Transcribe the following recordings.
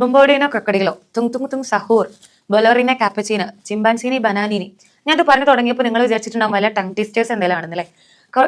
ബൊമ്പോഡിനോ കക്കടികളോ? തുങ് തുങ് തുങ് സഹൂർ ബൊലോറിനെ കാപ്പച്ചീന ചിമ്പാൻസിനി ബനാനിനി. ഞാനത് പറഞ്ഞു തുടങ്ങിയപ്പോൾ നിങ്ങൾ വിചാരിച്ചിട്ടുണ്ടാവും വല്ല ടങ് ടീസ്റ്റേഴ്സ് എന്തെങ്കിലും ആണെന്നല്ലേ?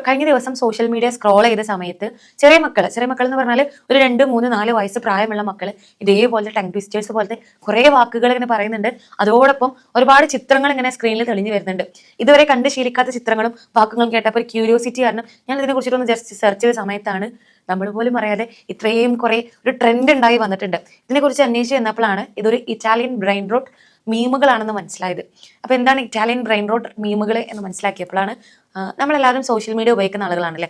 കഴിഞ്ഞ ദിവസം സോഷ്യൽ മീഡിയ സ്ക്രോൾ ചെയ്ത സമയത്ത് ചെറിയ മക്കൾ ചെറിയ മക്കൾ എന്ന് പറഞ്ഞാൽ ഒരു രണ്ട് മൂന്ന് നാല് വയസ്സ് പ്രായമുള്ള മക്കൾ ഇതേപോലത്തെ ടങ് ട്വിസ്റ്റേഴ്സ് പോലത്തെ കുറേ വാക്കുകൾ ഇങ്ങനെ പറയുന്നുണ്ട്. അതോടൊപ്പം ഒരുപാട് ചിത്രങ്ങൾ ഇങ്ങനെ സ്ക്രീനിൽ തെളിഞ്ഞു വരുന്നുണ്ട്. ഇതുവരെ കണ്ട് ശീലിക്കാത്ത ചിത്രങ്ങളും വാക്കുകളും കേട്ടപ്പോൾ ക്യൂരിയോസിറ്റി കാരണം ഞാൻ ഇതിനെ കുറിച്ചിട്ടൊന്ന് ജസ്റ്റ് സെർച്ച് ചെയ്ത സമയത്താണ് നമ്മൾ പോലും അറിയാതെ ഇത്രയും കുറെ ഒരു ട്രെൻഡ് ഉണ്ടായി വന്നിട്ടുണ്ട്. ഇതിനെക്കുറിച്ച് അന്വേഷിച്ച് ചെന്നപ്പോഴാണ് ഇതൊരു ഇറ്റാലിയൻ ബ്രെയിൻ റോട്ട് മീമുകളാണെന്ന് മനസ്സിലായത്. അപ്പോൾ എന്താണ് ഇറ്റാലിയൻ ബ്രെയിൻ റോഡ് മീമുകൾ എന്ന് മനസ്സിലാക്കിയപ്പോഴാണ് നമ്മളെല്ലാവരും സോഷ്യൽ മീഡിയ ഉപയോഗിക്കുന്ന ആളുകളാണല്ലേ?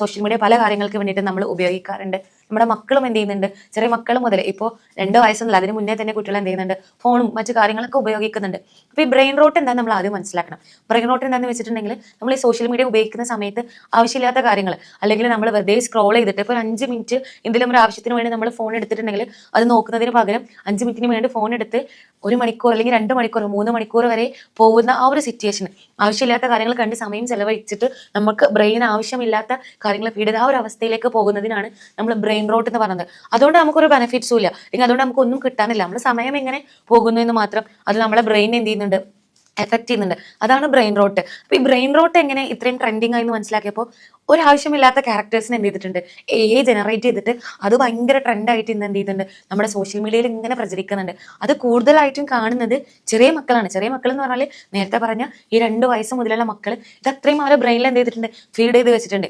സോഷ്യൽ മീഡിയ പല കാര്യങ്ങൾക്ക് വേണ്ടിയിട്ട് നമ്മൾ ഉപയോഗിക്കാറുണ്ട്. നമ്മുടെ മക്കളും എന്ത് ചെയ്യുന്നുണ്ട്? ചെറിയ മക്കൾ മുതൽ ഇപ്പോൾ രണ്ട് വയസ്സൊന്നുമില്ല. അതിന് മുന്നേ തന്നെ കുട്ടികൾ എന്ത് ചെയ്യുന്നുണ്ട്? ഫോണും മറ്റു കാര്യങ്ങളൊക്കെ ഉപയോഗിക്കുന്നുണ്ട്. അപ്പോൾ ഈ ബ്രെയിൻ റോട്ട് എന്താ നമ്മൾ ആദ്യം മനസ്സിലാക്കണം. ബ്രെയിൻ റോട്ട് എന്താണെന്ന് വെച്ചിട്ടുണ്ടെങ്കിൽ നമ്മൾ ഈ സോഷ്യൽ മീഡിയ ഉപയോഗിക്കുന്ന സമയത്ത് ആവശ്യമില്ലാത്ത കാര്യങ്ങൾ അല്ലെങ്കിൽ നമ്മൾ വെറുതെ സ്ക്രോൾ ചെയ്തിട്ട് ഇപ്പോൾ അഞ്ച് മിനിറ്റ് എന്തെങ്കിലും ഒരു ആവശ്യത്തിന് വേണ്ടി നമ്മൾ ഫോൺ എടുത്തിട്ടുണ്ടെങ്കിൽ അത് നോക്കുന്നതിന് പകരം അഞ്ച് മിനിറ്റിന് വേണ്ടി ഫോൺ എടുത്ത് ഒരു മണിക്കൂർ അല്ലെങ്കിൽ രണ്ട് മണിക്കൂർ മൂന്ന് മണിക്കൂർ വരെ പോകുന്ന ആ ഒരു സിറ്റുവേഷൻ ആവശ്യമില്ലാത്ത കാര്യങ്ങൾ കണ്ട് സമയം ചെലവഴിച്ചിട്ട് നമുക്ക് ബ്രെയിൻ ആവശ്യമില്ലാത്ത കാര്യങ്ങൾ ഫീഡ് ചെയ്ത് ആ ഒരു അവസ്ഥയിലേക്ക് പോകുന്നതിനാണ് നമ്മൾ ബ്രെയിൻ റോട്ട് എന്ന് പറയുന്നത്. അതുകൊണ്ട് നമുക്കൊരു ബെനിഫിറ്റ്സും ഇല്ല. അല്ലെങ്കിൽ അതുകൊണ്ട് നമുക്ക് ഒന്നും കിട്ടാനില്ല. നമ്മുടെ സമയം എങ്ങനെ പോകുന്നു എന്ന് മാത്രം അത് നമ്മളെ ബ്രെയിൻ എന്ത് ചെയ്യുന്നുണ്ട്? എഫക്ട് ചെയ്യുന്നുണ്ട്. അതാണ് ബ്രെയിൻ റോട്ട് അപ്പൊ ഈ ബ്രെയിൻ റോട്ട് എങ്ങനെ ഇത്രയും ട്രെൻഡിങ് ആയി എന്ന് മനസ്സിലാക്കിയപ്പോൾ ഒരു ആവശ്യമില്ലാത്ത ക്യാരക്ടേഴ്സിന് എന്ത് ചെയ്തിട്ടുണ്ട്? എ ജനറേറ്റ് ചെയ്തിട്ട് അത് ഭയങ്കര ട്രെൻഡായിട്ട് ഇന്ന് എന്ത് ചെയ്യുന്നുണ്ട് നമ്മുടെ സോഷ്യൽ മീഡിയയിൽ ഇങ്ങനെ പ്രചരിക്കുന്നുണ്ട്. അത് കൂടുതലായിട്ടും കാണുന്നത് ചെറിയ മക്കളാണ്. ചെറിയ മക്കൾ എന്ന് പറഞ്ഞാൽ നേരത്തെ പറഞ്ഞ ഈ രണ്ട് വയസ്സ് മുതലുള്ള മക്കൾ ഇത് അത്രയും അവരെ ബ്രെയിനിൽ എന്ത് ചെയ്തിട്ടുണ്ട്? ഫീഡ് ചെയ്ത് വെച്ചിട്ടുണ്ട്.